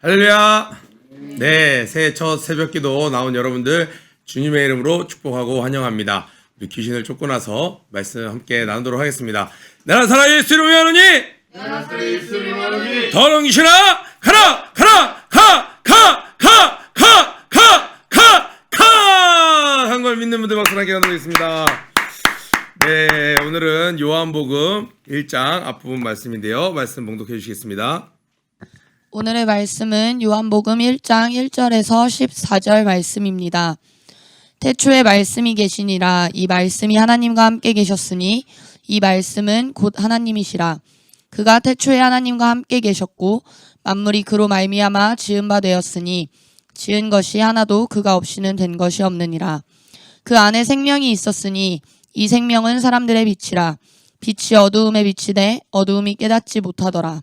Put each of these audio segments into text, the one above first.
할렐루야. 네, 새해 첫 새벽 기도 나온 여러분들 주님의 이름으로 축복하고 환영합니다. 우리 귀신을 쫓고 나서 말씀 함께 나누도록 하겠습니다. 나는 살아 예수 이름을 하노니 더러운 귀신아 가라 가라 가 가 가 가 가 가가 한 걸 믿는 분들 박수 함께 나누겠습니다. 네, 오늘은 요한복음 1장 앞부분 말씀인데요. 말씀 봉독해 주시겠습니다. 오늘의 말씀은 요한복음 1장 1절에서 14절 말씀입니다. 태초에 말씀이 계시니라. 이 말씀이 하나님과 함께 계셨으니 이 말씀은 곧 하나님이시라. 그가 태초에 하나님과 함께 계셨고 만물이 그로 말미암아 지은 바 되었으니 지은 것이 하나도 그가 없이는 된 것이 없느니라. 그 안에 생명이 있었으니 이 생명은 사람들의 빛이라. 빛이 어두움에 비치되 어두움이 깨닫지 못하더라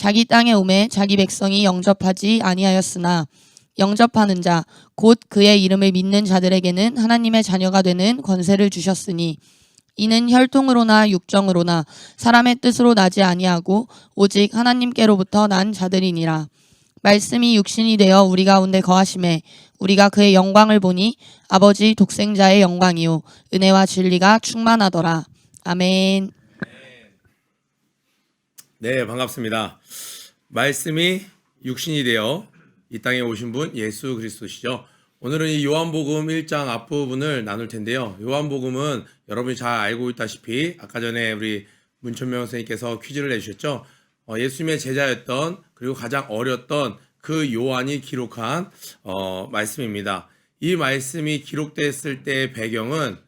자기 땅에 오매 자기 백성이 영접하지 아니하였으나 영접하는 자 곧 그의 이름을 믿는 자들에게는 하나님의 자녀가 되는 권세를 주셨으니 이는 혈통으로나 육정으로나 사람의 뜻으로 나지 아니하고 오직 하나님께로부터 난 자들이니라. 말씀이 육신이 되어 우리 가운데 거하심에 우리가 그의 영광을 보니 아버지 독생자의 영광이요. 은혜와 진리가 충만하더라. 아멘 네, 반갑습니다. 말씀이 육신이 되어 이 땅에 오신 분 예수 그리스도시죠. 오늘은 이 요한복음 1장 앞부분을 나눌 텐데요. 요한복음은 여러분이 잘 알고 있다시피 아까 전에 우리 문천명 선생님께서 퀴즈를 내주셨죠. 어, 예수님의 제자였던 그리고 가장 어렸던 그 요한이 기록한 어, 말씀입니다. 이 말씀이 기록됐을 때의 배경은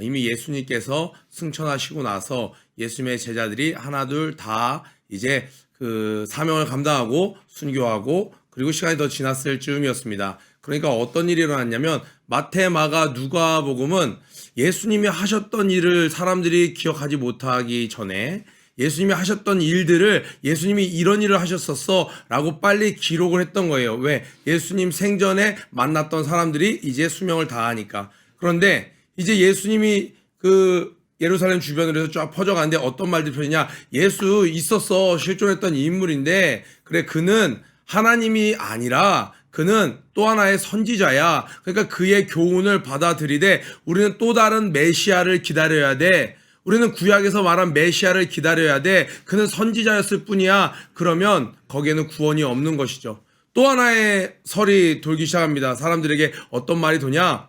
이미 예수님께서 승천하시고 나서 예수님의 제자들이 하나 둘 다 이제 그 사명을 감당하고 순교하고 그리고 시간이 더 지났을 즈음이었습니다. 그러니까 어떤 일이 일어났냐면 마태, 마가, 누가복음은 예수님이 하셨던 일을 사람들이 기억하지 못하기 전에 예수님이 하셨던 일들을 예수님이 이런 일을 하셨었어 라고 빨리 기록을 했던 거예요. 왜? 예수님 생전에 만났던 사람들이 이제 수명을 다하니까. 그런데 이제 예수님이 그 예루살렘 주변으로 해서 쫙 퍼져가는데 어떤 말들이 펴지냐. 예수 있었어. 실존했던 인물인데 그래 그는 하나님이 아니라 그는 또 하나의 선지자야. 그러니까 그의 교훈을 받아들이되 우리는 또 다른 메시아를 기다려야 돼. 우리는 구약에서 말한 메시아를 기다려야 돼. 그는 선지자였을 뿐이야. 그러면 거기에는 구원이 없는 것이죠. 또 하나의 설이 돌기 시작합니다. 사람들에게 어떤 말이 도냐?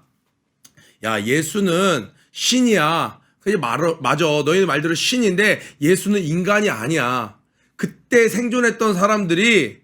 야, 예수는 신이야. 그게 말, 맞아. 너희들 말대로 신인데 예수는 인간이 아니야. 그때 생존했던 사람들이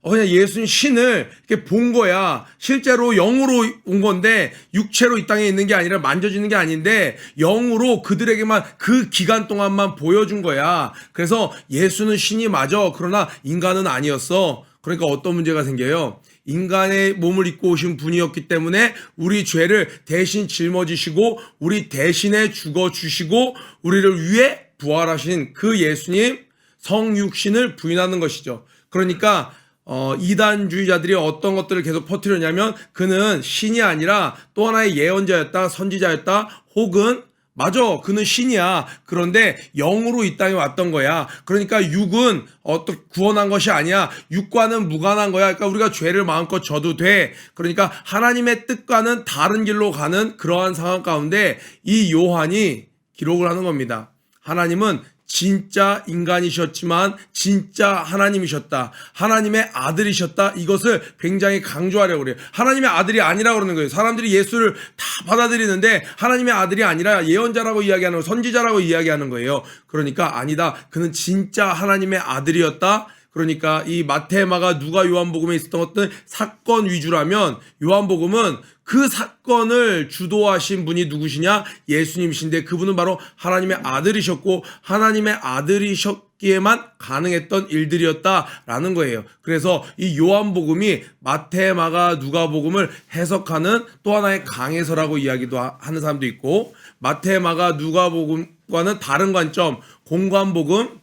어, 그냥 예수님 신을 이렇게 본 거야. 실제로 영으로 온 건데 육체로 이 땅에 있는 게 아니라 만져지는 게 아닌데 영으로 그들에게만 그 기간 동안만 보여준 거야. 그래서 예수는 신이 맞아. 그러나 인간은 아니었어. 그러니까 어떤 문제가 생겨요? 인간의 몸을 입고 오신 분이었기 때문에 우리 죄를 대신 짊어지시고 우리 대신에 죽어 주시고 우리를 위해 부활하신 그 예수님 성육신을 부인하는 것이죠. 그러니까 어, 이단주의자들이 어떤 것들을 계속 퍼뜨렸냐면 그는 신이 아니라 또 하나의 예언자였다, 선지자였다, 혹은 맞아, 그는 신이야. 그런데 영으로 이 땅에 왔던 거야. 그러니까 육은 어떤 구원한 것이 아니야. 육과는 무관한 거야. 그러니까 우리가 죄를 마음껏 져도 돼. 그러니까 하나님의 뜻과는 다른 길로 가는 그러한 상황 가운데 이 요한이 기록을 하는 겁니다. 하나님은 진짜 인간이셨지만 진짜 하나님이셨다. 하나님의 아들이셨다. 이것을 굉장히 강조하려고 그래요. 하나님의 아들이 아니라 그러는 거예요. 사람들이 예수를 다 받아들이는데 하나님의 아들이 아니라 예언자라고 이야기하는 거, 선지자라고 이야기하는 거예요. 그러니까 아니다. 그는 진짜 하나님의 아들이었다. 그러니까 이 마테마가 누가 요한복음에 있었던 어떤 사건 위주라면 요한복음은 그 사건을 주도하신 분이 누구시냐? 예수님이신데 그분은 바로 하나님의 아들이셨고 하나님의 아들이셨기에만 가능했던 일들이었다라는 거예요. 그래서 이 요한복음이 마테마가 누가복음을 해석하는 또 하나의 강해서라고 이야기도 하- 하는 사람도 있고 마테마가 누가복음과는 다른 관점 공관복음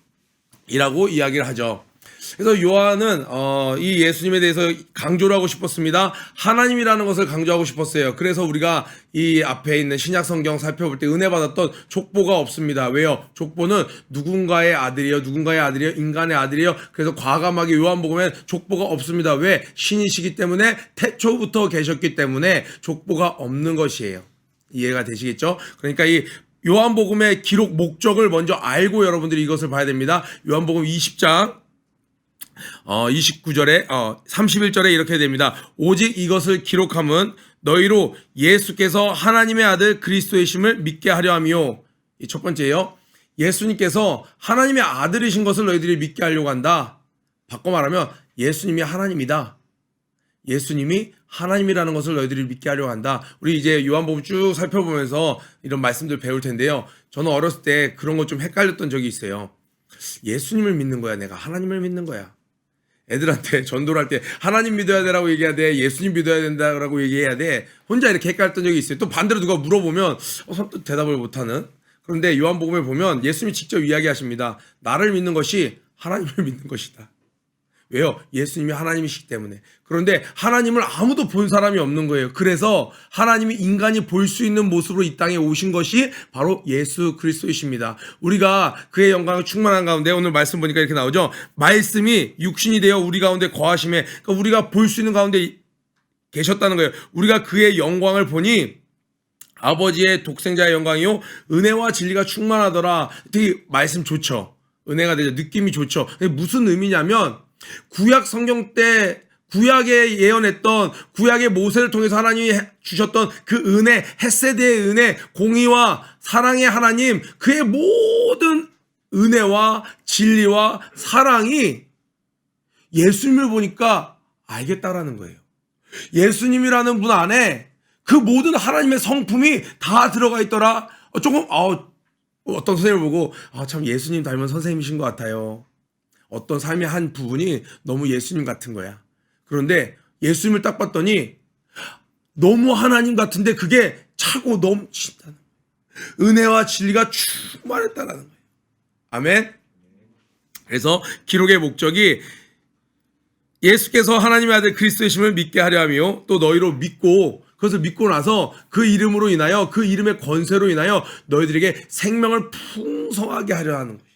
이라고 이야기를 하죠. 그래서 요한은 어, 이 예수님에 대해서 강조를 하고 싶었습니다. 하나님이라는 것을 강조하고 싶었어요. 그래서 우리가 이 앞에 있는 신약 성경 살펴볼 때 은혜 받았던 족보가 없습니다. 왜요? 족보는 누군가의 아들이요, 누군가의 아들이요, 인간의 아들이요. 그래서 과감하게 요한복음엔 족보가 없습니다. 왜? 신이시기 때문에 태초부터 계셨기 때문에 족보가 없는 것이에요. 이해가 되시겠죠? 그러니까 이 요한복음의 기록 목적을 먼저 알고 여러분들이 이것을 봐야 됩니다. 요한복음 20장 어 29절에 어 31절에 이렇게 됩니다. 오직 이것을 기록함은 너희로 예수께서 하나님의 아들 그리스도의 심을 믿게 하려 함이요. 이 첫 번째요. 예수님께서 하나님의 아들이신 것을 너희들이 믿게 하려고 한다. 바꿔 말하면 예수님이 하나님이다. 예수님이 하나님이라는 것을 너희들이 믿게 하려고 한다. 우리 이제 요한복음 쭉 살펴보면서 이런 말씀들 배울 텐데요. 저는 어렸을 때 그런 거좀 헷갈렸던 적이 있어요. 예수님을 믿는 거야, 내가 하나님을 믿는 거야. 애들한테 전도를 할 때 하나님 믿어야 되라고 얘기해야 돼, 예수님 믿어야 된다라고 얘기해야 돼. 혼자 이렇게 헷갈렸던 적이 있어요. 또 반대로 누가 물어보면 어, 선뜻 대답을 못하는. 그런데 요한복음에 보면 예수님이 직접 이야기하십니다. 나를 믿는 것이 하나님을 믿는 것이다. 왜요? 예수님이 하나님이시기 때문에. 그런데 하나님을 아무도 본 사람이 없는 거예요. 그래서 하나님이 인간이 볼 수 있는 모습으로 이 땅에 오신 것이 바로 예수 그리스도이십니다. 우리가 그의 영광을 충만한 가운데 오늘 말씀 보니까 이렇게 나오죠. 말씀이 육신이 되어 우리 가운데 거하심에 그러니까 우리가 볼 수 있는 가운데 계셨다는 거예요. 우리가 그의 영광을 보니 아버지의 독생자의 영광이요 은혜와 진리가 충만하더라. 되게 말씀 좋죠. 은혜가 되죠. 느낌이 좋죠. 무슨 의미냐면 구약 성경 때 구약에 예언했던 구약의 모세를 통해서 하나님이 해- 주셨던 그 은혜, 햇세대의 은혜, 공의와 사랑의 하나님, 그의 모든 은혜와 진리와 사랑이 예수님을 보니까 알겠다라는 거예요. 예수님이라는 분 안에 그 모든 하나님의 성품이 다 들어가 있더라. 어, 조금 어, 어떤 선생님을 보고 아, 참 예수님 닮은 선생님이신 것 같아요. 어떤 삶의 한 부분이 너무 예수님 같은 거야. 그런데 예수님을 딱 봤더니 너무 하나님 같은데 그게 차고 넘친다는 거예요. 은혜와 진리가 충만했다라는 거예요. 아멘. 그래서 기록의 목적이 예수께서 하나님의 아들 그리스도이심을 믿게 하려 하며 또 너희로 믿고 그것을 믿고 나서 그 이름으로 인하여 그 이름의 권세로 인하여 너희들에게 생명을 풍성하게 하려 하는 것이다.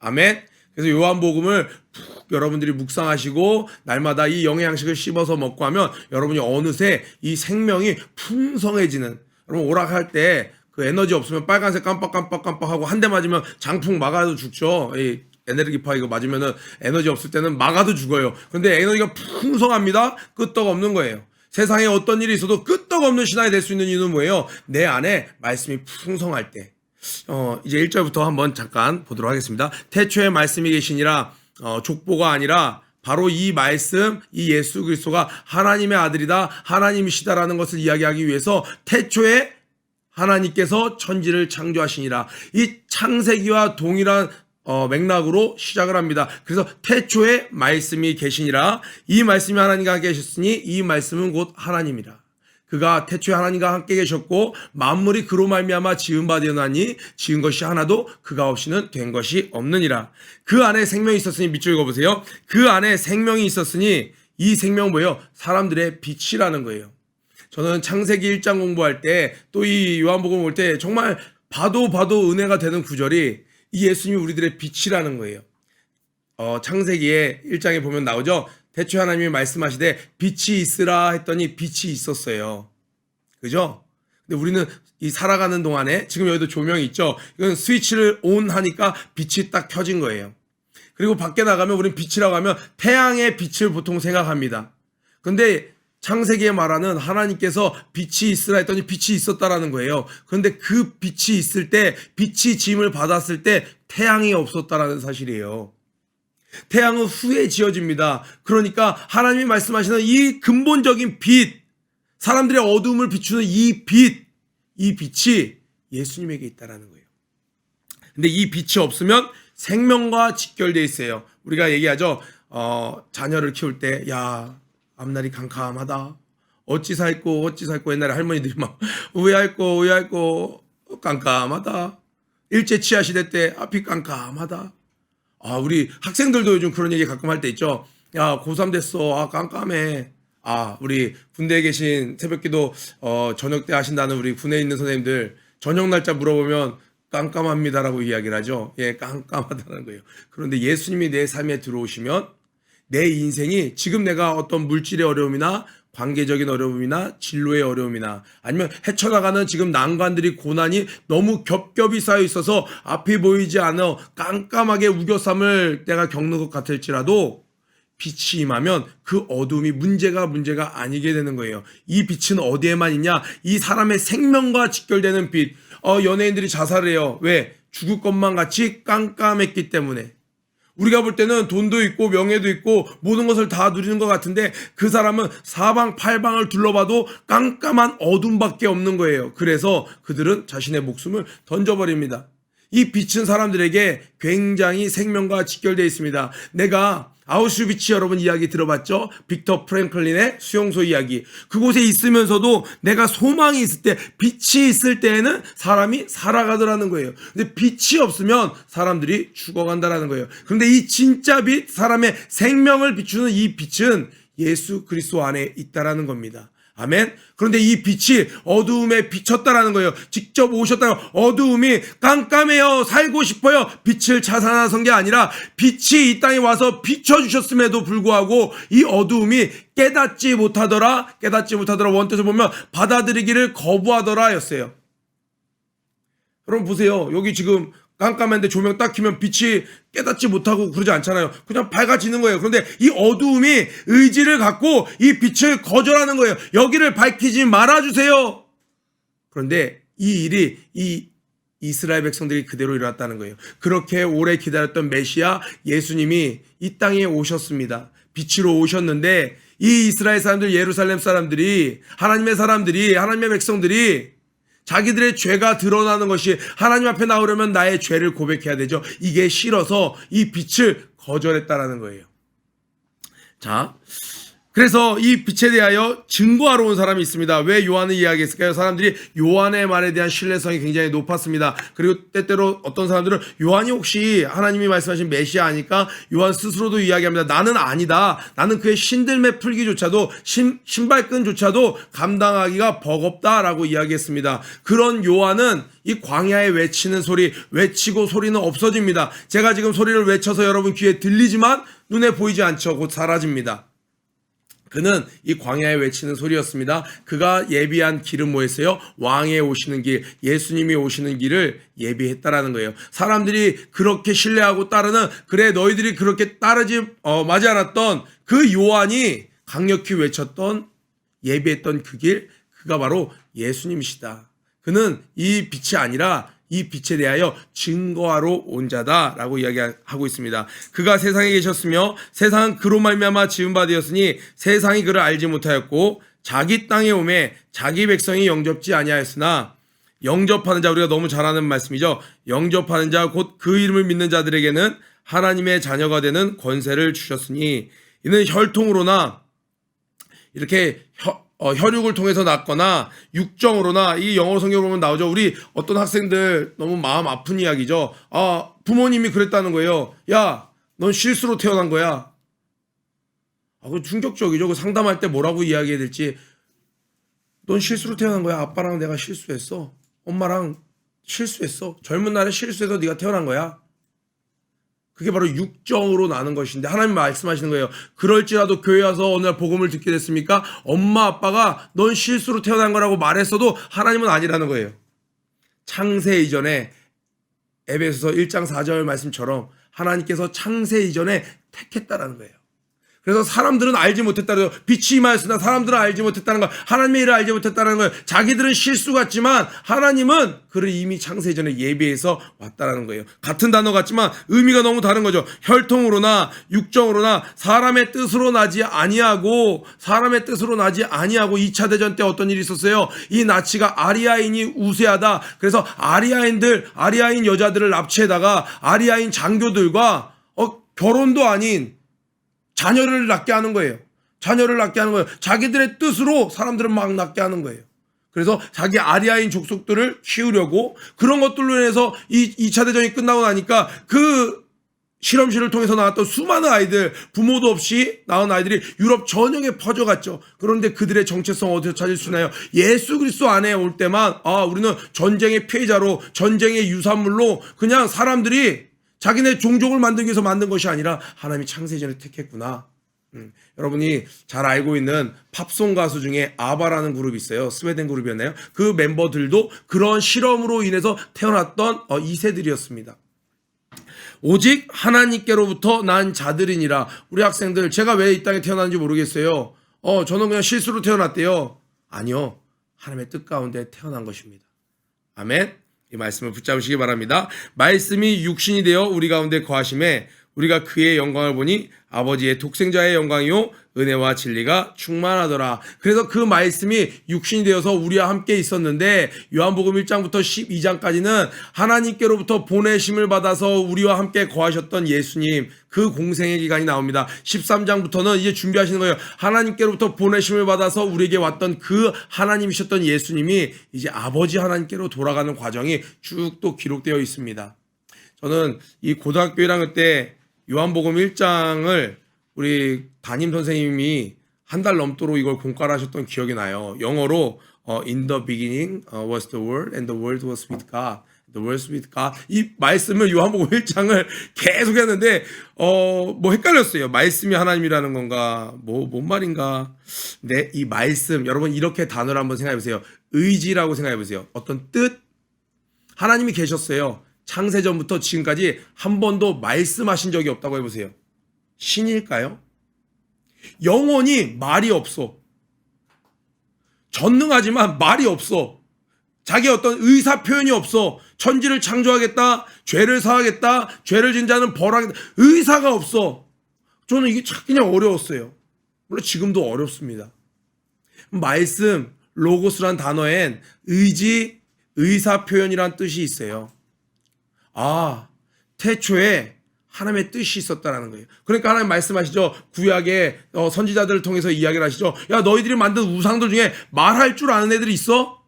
아멘. 그래서 요한복음을 푹 여러분들이 묵상하시고 날마다 이 영의 양식을 씹어서 먹고 하면 여러분이 어느새 이 생명이 풍성해지는 여러분 오락할 때 그 에너지 없으면 빨간색 깜빡깜빡깜빡하고 한 대 맞으면 장풍 막아도 죽죠. 이 에너지파 이거 맞으면은 에너지 없을 때는 막아도 죽어요. 근데 에너지가 풍성합니다. 끄떡 없는 거예요. 세상에 어떤 일이 있어도 끄떡 없는 신앙이 될 수 있는 이유는 뭐예요? 내 안에 말씀이 풍성할 때. 어, 이제 1절부터 한번 잠깐 보도록 하겠습니다. 태초에 말씀이 계시니라, 어, 족보가 아니라 바로 이 말씀, 이 예수 그리스도가 하나님의 아들이다, 하나님이시다라는 것을 이야기하기 위해서 태초에 하나님께서 천지를 창조하시니라. 이 창세기와 동일한 어, 맥락으로 시작을 합니다. 그래서 태초에 말씀이 계시니라. 이 말씀이 하나님과 계셨으니 이 말씀은 곧 하나님이라. 그가 태초에 하나님과 함께 계셨고 만물이 그로 말미암아 지은 바 되었나니 지은 것이 하나도 그가 없이는 된 것이 없느니라. 그 안에 생명이 있었으니 밑줄 읽어 보세요. 그 안에 생명이 있었으니 이 생명은 뭐예요? 사람들의 빛이라는 거예요. 저는 창세기 1장 공부할 때 또 이 요한복음 올 때 정말 봐도 봐도 은혜가 되는 구절이 이 예수님이 우리들의 빛이라는 거예요. 어, 창세기에 1장에 보면 나오죠. 대초 하나님이 말씀하시되 빛이 있으라 했더니 빛이 있었어요. 그죠? 근데 우리는 이 살아가는 동안에 지금 여기도 조명이 있죠. 이건 스위치를 온 하니까 빛이 딱 켜진 거예요. 그리고 밖에 나가면 우리는 빛이라고 하면 태양의 빛을 보통 생각합니다. 근데 창세기에 말하는 하나님께서 빛이 있으라 했더니 빛이 있었다라는 거예요. 그런데 그 빛이 있을 때 빛이 짐을 받았을 때 태양이 없었다라는 사실이에요. 태양은 후에 지어집니다. 그러니까 하나님이 말씀하시는 이 근본적인 빛, 사람들의 어둠을 비추는 이 빛, 이 빛이 예수님에게 있다라는 거예요. 근데 이 빛이 없으면 생명과 직결돼 있어요. 우리가 얘기하죠. 어, 자녀를 키울 때, 야, 앞날이 캄캄하다. 어찌 살고, 어찌 살고, 옛날에 할머니들이 막, 우야할고, 우야할고, 깜깜하다. 일제 치하 시대 때 앞이 깜깜하다. 아, 우리 학생들도 요즘 그런 얘기 가끔 할 때 있죠. 야, 고3 됐어. 아, 깜깜해. 아, 우리 군대에 계신 새벽 기도 어, 저녁 때 하신다는 우리 군에 있는 선생님들 저녁 날짜 물어보면 깜깜합니다라고 이야기를 하죠. 예, 깜깜하다는 거예요. 그런데 예수님이 내 삶에 들어오시면 내 인생이 지금 내가 어떤 물질의 어려움이나 관계적인 어려움이나 진로의 어려움이나 아니면 헤쳐나가는 지금 난관들이 고난이 너무 겹겹이 쌓여 있어서 앞이 보이지 않아 깜깜하게 우겨쌈을 내가 겪는 것 같을지라도 빛이 임하면 그 어둠이 문제가 문제가 아니게 되는 거예요. 이 빛은 어디에만 있냐? 이 사람의 생명과 직결되는 빛. 어, 연예인들이 자살을 해요. 왜? 죽을 것만 같이 깜깜했기 때문에. 우리가 볼 때는 돈도 있고 명예도 있고 모든 것을 다 누리는 것 같은데 그 사람은 사방 팔방을 둘러봐도 깜깜한 어둠밖에 없는 거예요. 그래서 그들은 자신의 목숨을 던져버립니다. 이 빛은 사람들에게 굉장히 생명과 직결되어 있습니다. 내가 아우슈비츠 여러분 이야기 들어봤죠? 빅터 프랭클린의 수용소 이야기. 그곳에 있으면서도 내가 소망이 있을 때, 빛이 있을 때에는 사람이 살아가더라는 거예요. 근데 빛이 없으면 사람들이 죽어간다라는 거예요. 그런데 이 진짜 빛, 사람의 생명을 비추는 이 빛은 예수 그리스도 안에 있다라는 겁니다. 아멘. 그런데 이 빛이 어두움에 비쳤다라는 거예요. 직접 오셨다가 어두움이 깜깜해요. 살고 싶어요. 빛을 자산하선 게 아니라 빛이 이 땅에 와서 비춰주셨음에도 불구하고 이 어두움이 깨닫지 못하더라. 깨닫지 못하더라. 원뜻을 보면 받아들이기를 거부하더라 였어요. 여러분 보세요. 여기 지금 깜깜한데 조명 딱 켜면 빛이 깨닫지 못하고 그러지 않잖아요. 그냥 밝아지는 거예요. 그런데 이 어두움이 의지를 갖고 이 빛을 거절하는 거예요. 여기를 밝히지 말아주세요. 그런데 이 일이 이 이스라엘 백성들이 그대로 일어났다는 거예요. 그렇게 오래 기다렸던 메시아 예수님이 이 땅에 오셨습니다. 빛으로 오셨는데 이 이스라엘 사람들, 예루살렘 사람들이 하나님의 사람들이 하나님의 백성들이 자기들의 죄가 드러나는 것이 하나님 앞에 나오려면 나의 죄를 고백해야 되죠. 이게 싫어서 이 빛을 거절했다라는 거예요. 자, 그래서 이 빛에 대하여 증거하러 온 사람이 있습니다. 왜 요한을 이야기했을까요? 사람들이 요한의 말에 대한 신뢰성이 굉장히 높았습니다. 그리고 때때로 어떤 사람들은 요한이 혹시 하나님이 말씀하신 메시아 아니까 요한 스스로도 이야기합니다. 나는 아니다. 나는 그의 신들매 풀기조차도 신, 신발끈조차도 감당하기가 버겁다라고 이야기했습니다. 그런 요한은 이 광야에 외치는 소리, 외치고 소리는 없어집니다. 제가 지금 소리를 외쳐서 여러분 귀에 들리지만 눈에 보이지 않죠. 곧 사라집니다. 그는 이 광야에 외치는 소리였습니다. 그가 예비한 길은 뭐였어요? 왕에 오시는 길, 예수님이 오시는 길을 예비했다라는 거예요. 사람들이 그렇게 신뢰하고 따르는 그래 너희들이 그렇게 따르지 어, 맞지 않았던 그 요한이 강력히 외쳤던 예비했던 그 길, 그가 바로 예수님이시다. 그는 이 빛이 아니라 이 빛에 대하여 증거하러 온 자다라고 이야기하고 있습니다. 그가 세상에 계셨으며 세상은 그로 말미암아 지은 바 되었으니 세상이 그를 알지 못하였고 자기 땅에 오매 자기 백성이 영접지 아니하였으나 영접하는 자 우리가 너무 잘 아는 말씀이죠. 영접하는 자 곧 그 이름을 믿는 자들에게는 하나님의 자녀가 되는 권세를 주셨으니 이는 혈통으로나 이렇게 혀, 어, 혈육을 통해서 낳거나 육정으로나 이 영어 성경 보면 나오죠. 우리 어떤 학생들 너무 마음 아픈 이야기죠. 아 부모님이 그랬다는 거예요. 야, 넌 실수로 태어난 거야. 아, 그 충격적이죠. 그 상담할 때 뭐라고 이야기해야 될지. 넌 실수로 태어난 거야. 아빠랑 내가 실수했어. 엄마랑 실수했어. 젊은 날에 실수해서 네가 태어난 거야. 그게 바로 육정으로 나는 것인데 하나님 말씀하시는 거예요. 그럴지라도 교회 와서 어느 날 복음을 듣게 됐습니까? 엄마 아빠가 넌 실수로 태어난 거라고 말했어도 하나님은 아니라는 거예요. 창세 이전에 에베소서 1장 4절 말씀처럼 하나님께서 창세 이전에 택했다라는 거예요. 그래서 사람들은 알지 못했다는 거예요. 빛이 임하였으나 사람들은 알지 못했다는 거. 하나님의 일을 알지 못했다는 거예요. 자기들은 실수 같지만 하나님은 그를 이미 창세 전에 예비해서 왔다라는 거예요. 같은 단어 같지만 의미가 너무 다른 거죠. 혈통으로나 육정으로나 사람의 뜻으로 나지 아니하고 사람의 뜻으로 나지 아니하고 2차 대전 때 어떤 일이 있었어요? 이 나치가 아리아인이 우세하다. 그래서 아리아인들 아리아인 여자들을 납치해다가 아리아인 장교들과 어, 결혼도 아닌 자녀를 낳게 하는 거예요. 자녀를 낳게 하는 거예요. 자기들의 뜻으로 사람들을 막 낳게 하는 거예요. 그래서 자기 아리아인 족속들을 키우려고 그런 것들로 인해서 이 2차 대전이 끝나고 나니까 그 실험실을 통해서 나왔던 수많은 아이들, 부모도 없이 낳은 아이들이 유럽 전역에 퍼져갔죠. 그런데 그들의 정체성 어디서 찾을 수 있나요? 예수 그리스도 안에 올 때만, 아, 우리는 전쟁의 피해자로, 전쟁의 유산물로 그냥 사람들이 자기네 종족을 만들기 위해서 만든 것이 아니라 하나님이 창세전에 택했구나. 음, 여러분이 잘 알고 있는 팝송 가수 중에 아바라는 그룹이 있어요. 스웨덴 그룹이었나요? 그 멤버들도 그런 실험으로 인해서 태어났던 어, 2세들이었습니다. 오직 하나님께로부터 난 자들이니라. 우리 학생들, 제가 왜 이 땅에 태어났는지 모르겠어요. 어, 저는 그냥 실수로 태어났대요. 아니요. 하나님의 뜻 가운데 태어난 것입니다. 아멘. 이 말씀을 붙잡으시기 바랍니다. 말씀이 육신이 되어 우리 가운데 거하심에 우리가 그의 영광을 보니 아버지의 독생자의 영광이요 은혜와 진리가 충만하더라. 그래서 그 말씀이 육신이 되어서 우리와 함께 있었는데 요한복음 1장부터 12장까지는 하나님께로부터 보내심을 받아서 우리와 함께 거하셨던 예수님 그 공생의 기간이 나옵니다. 13장부터는 이제 준비하시는 거예요. 하나님께로부터 보내심을 받아서 우리에게 왔던 그 하나님이셨던 예수님이 이제 아버지 하나님께로 돌아가는 과정이 쭉 또 기록되어 있습니다. 저는 이 고등학교 1학년 때 요한복음 1장을 우리 담임 선생님이 한 달 넘도록 이걸 공과를 하셨던 기억이 나요. 영어로 어, In the beginning uh, was the word and the word was with God. The word was with God. 이 말씀을 요한복음 1장을 계속 했는데 어, 뭐 헷갈렸어요. 말씀이 하나님이라는 건가? 뭐 뭔 말인가? 근데 이 말씀 여러분 이렇게 단어를 한번 생각해 보세요. 의지라고 생각해 보세요. 어떤 뜻 하나님이 계셨어요. 창세전부터 지금까지 한 번도 말씀하신 적이 없다고 해보세요. 신일까요? 영원히 말이 없어. 전능하지만 말이 없어. 자기 어떤 의사 표현이 없어. 천지를 창조하겠다. 죄를 사하겠다. 죄를 진 자는 벌하겠다. 의사가 없어. 저는 이게 참 그냥 어려웠어요. 물론 지금도 어렵습니다. 말씀, 로고스란 단어엔 의지, 의사 표현이란 뜻이 있어요. 아, 태초에 하나님의 뜻이 있었다라는 거예요. 그러니까 하나님 말씀하시죠. 구약의 어, 선지자들을 통해서 이야기를 하시죠. 야, 너희들이 만든 우상들 중에 말할 줄 아는 애들이 있어?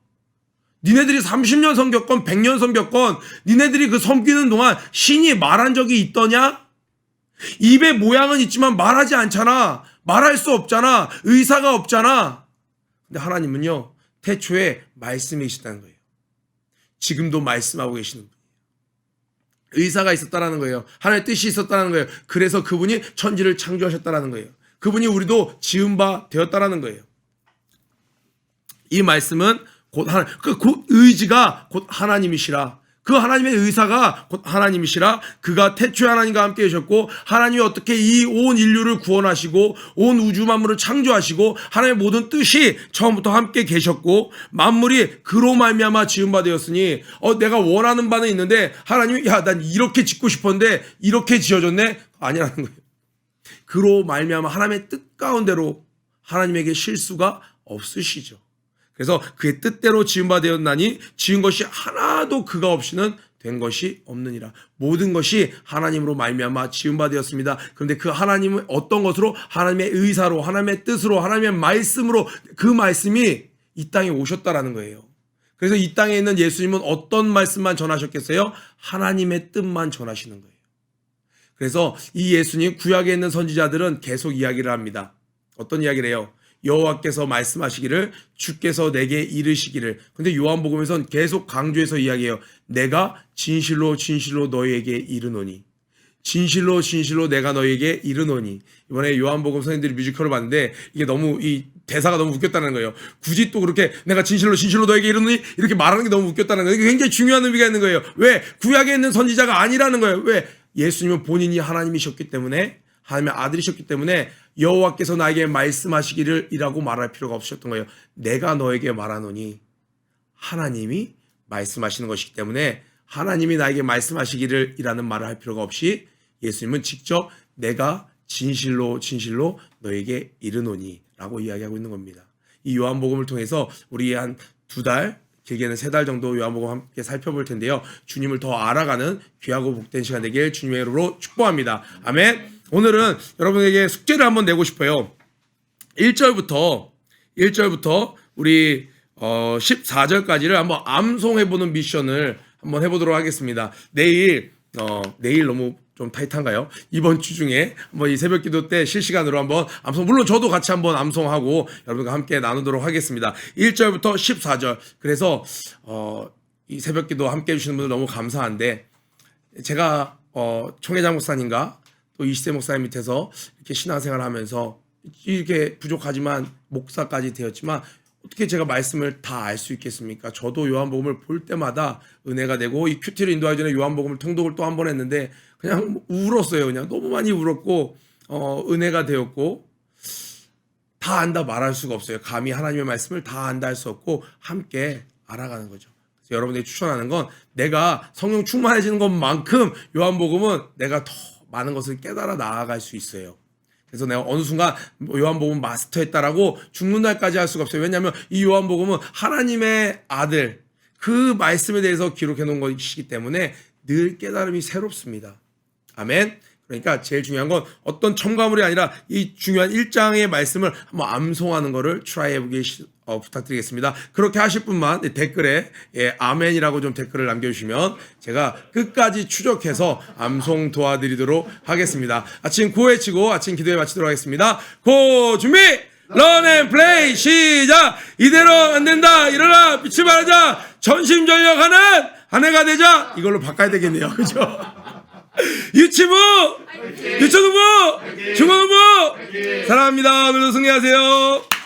니네들이 30년 섬겼건 100년 섬겼건 니네들이 그 섬기는 동안 신이 말한 적이 있더냐? 입에 모양은 있지만 말하지 않잖아. 말할 수 없잖아. 의사가 없잖아. 근데 하나님은요. 태초에 말씀이 계시다는 거예요. 지금도 말씀하고 계시는 분. 의사가 있었다라는 거예요. 하나님의 뜻이 있었다라는 거예요. 그래서 그분이 천지를 창조하셨다라는 거예요. 그분이 우리도 지은 바 되었다라는 거예요. 이 말씀은 곧 하나, 그 곧 의지가 곧 하나님이시라. 그 하나님의 의사가 곧 하나님이시라. 그가 태초에 하나님과 함께 계셨고 하나님이 어떻게 이 온 인류를 구원하시고 온 우주 만물을 창조하시고 하나님의 모든 뜻이 처음부터 함께 계셨고 만물이 그로 말미암아 지은 바 되었으니 어 내가 원하는 바는 있는데 하나님이 야 난 이렇게 짓고 싶었는데 이렇게 지어졌네 아니라는 거예요. 그로 말미암아 하나님의 뜻 가운데로 하나님에게 실수가 없으시죠. 그래서 그의 뜻대로 지은 바 되었나니 지은 것이 하나도 그가 없이는 된 것이 없느니라. 모든 것이 하나님으로 말미암아 지은 바 되었습니다. 그런데 그 하나님은 어떤 것으로 하나님의 의사로 하나님의 뜻으로 하나님의 말씀으로 그 말씀이 이 땅에 오셨다라는 거예요. 그래서 이 땅에 있는 예수님은 어떤 말씀만 전하셨겠어요? 하나님의 뜻만 전하시는 거예요. 그래서 이 예수님 구약에 있는 선지자들은 계속 이야기를 합니다. 어떤 이야기를 해요? 여호와께서 말씀하시기를 주께서 내게 이르시기를. 근데 요한복음에선 계속 강조해서 이야기해요. 내가 진실로 진실로 너희에게 이르노니. 진실로 진실로 내가 너희에게 이르노니. 이번에 요한복음 선생님들이 뮤지컬을 봤는데 이게 너무 이 대사가 너무 웃겼다는 거예요. 굳이 또 그렇게 내가 진실로 진실로 너에게 이르노니 이렇게 말하는 게 너무 웃겼다는 거예요. 이게 굉장히 중요한 의미가 있는 거예요. 왜? 구약에 있는 선지자가 아니라는 거예요. 왜? 예수님은 본인이 하나님이셨기 때문에 하나님의 아들이셨기 때문에 여호와께서 나에게 말씀하시기를 이라고 말할 필요가 없으셨던 거예요. 내가 너에게 말하노니 하나님이 말씀하시는 것이기 때문에 하나님이 나에게 말씀하시기를 이라는 말을 할 필요가 없이 예수님은 직접 내가 진실로 진실로 너에게 이르노니 라고 이야기하고 있는 겁니다. 이 요한복음을 통해서 우리 한 두 달, 길게는 세 달 정도 요한복음 함께 살펴볼 텐데요. 주님을 더 알아가는 귀하고 복된 시간 되길 주님의 이름으로 축복합니다. 아멘. 오늘은 여러분에게 숙제를 한번 내고 싶어요. 1절부터 1절부터 우리 어 14절까지를 한번 암송해 보는 미션을 한번 해 보도록 하겠습니다. 내일 어 내일 너무 좀 타이트한가요? 이번 주 중에 한번 이 새벽 기도 때 실시간으로 한번 암송 물론 저도 같이 한번 암송하고 여러분과 함께 나누도록 하겠습니다. 1절부터 14절 그래서 어 이 새벽 기도 함께 해주시는 분들 너무 감사한데 제가 어 총회장 목사님과 또 이시대 목사님 밑에서 이렇게 신앙생활을 하면서 이렇게 부족하지만 목사까지 되었지만 어떻게 제가 말씀을 다 알 수 있겠습니까? 저도 요한복음을 볼 때마다 은혜가 되고 이 큐티를 인도하기 전에 요한복음을 통독을 또 한 번 했는데 그냥 울었어요. 그냥 너무 많이 울었고 어 은혜가 되었고 다 안다 말할 수가 없어요. 감히 하나님의 말씀을 다 안다 할 수 없고 함께 알아가는 거죠. 여러분들이 추천하는 건 내가 성령 충만해지는 것만큼 요한복음은 내가 더 많은 것을 깨달아 나아갈 수 있어요. 그래서 내가 어느 순간 뭐 요한복음 마스터했다라고 죽는 날까지 할 수가 없어요. 왜냐하면 이 요한복음은 하나님의 아들 그 말씀에 대해서 기록해 놓은 것이기 때문에 늘 깨달음이 새롭습니다. 아멘. 그러니까 제일 중요한 건 어떤 첨가물이 아니라 이 중요한 1장의 말씀을 한번 암송하는 거를 트라이 해보기 시- 어, 부탁드리겠습니다. 그렇게 하실 분만 네, 댓글에 예, 아멘이라고 좀 댓글을 남겨주시면 제가 끝까지 추적해서 암송 도와드리도록 하겠습니다. 아침 고 외치고 아침 기도에 마치도록 하겠습니다. 고 준비! 런앤 플레이 시작! 이대로 안 된다! 일어나! 빛을 발하자! 전심전력하는 한 해가 되자! 이걸로 바꿔야 되겠네요. 그죠? 유치부! 유초등부! 중고등부! 사랑합니다. 오늘도 승리하세요.